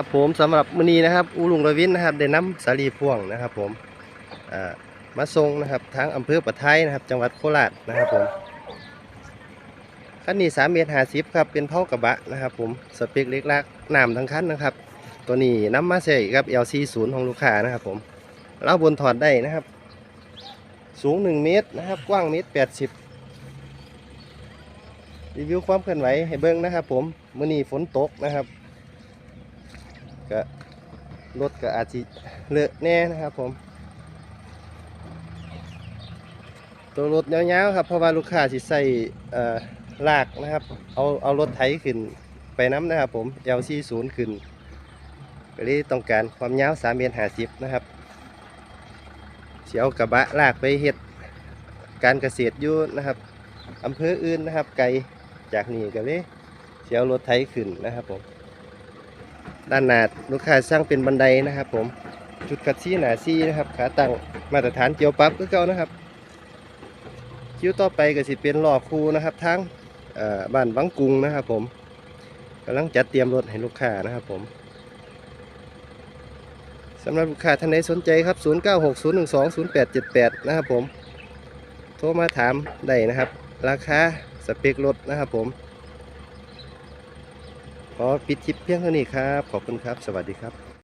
ครับผมสำหรับมือนี้นะครับอูลุงระวินนะครับได้นำสาลีพ่วงนะครับ ผมอ่ามาส่งนะครับทางอำเภอปะไทยนะครับ จังหวัดโคราชนะครับผมคันนี้3เมตร50ครับเป็นเผากระบะนะครับ ผมสเปคเล็กลักน้ำทั้งคันนะครับ ตัวนี้นํมาใส่กับ LC0 ของลูกค้านะครับ ผมเราบนถอดได้นะครับ สูง1เมตรนะครับ กว้างเมตร80รีวิวความเคลื่อนไหวให้เบิ่งนะครับ ผมมือนี้ฝนตกนะครับ ก็รถก็อาจจะเลอะแน่นะครับผม ตัวรถยาวๆครับเพราะว่าลูกค้าสิใส่ลากนะครับ เอาเอารถไถขึ้นไปน้ำนะครับผม L40 ขึ้นก็เลยต้องการความยาว3เมตร50นะครับเสียวกระบะลากไปเฮ็ดการเกษตรอยู่นะครับอำเภออื่นนะครับ ไกลจากนี่ก็เลยเสียวรถไถขึ้นนะครับผม ด้านหน้าลูกค้าสร้างเป็นบันไดนะครับ ผมจุดคัดซี่หนาซี่นะครับ ขาตั้งมาตรฐานเกี่ยวปั๊บก็เก่านะครับคิ้วต่อไปก็สิเป็นหล้อคูนะครับ ทั้งบ้านวังกุงนะครับ ผมกำลังจัดเตรียมรถให้ลูกค้านะครับ ผมสำหรับลูกค้าท่านใดสนใจครับ 0960120878 นะครับผม โทรมาถามได้นะครับ ราคาสเปครถนะครับผม ขอปิดคลิปเพียงเท่านี้ครับ ขอบคุณครับ สวัสดีครับ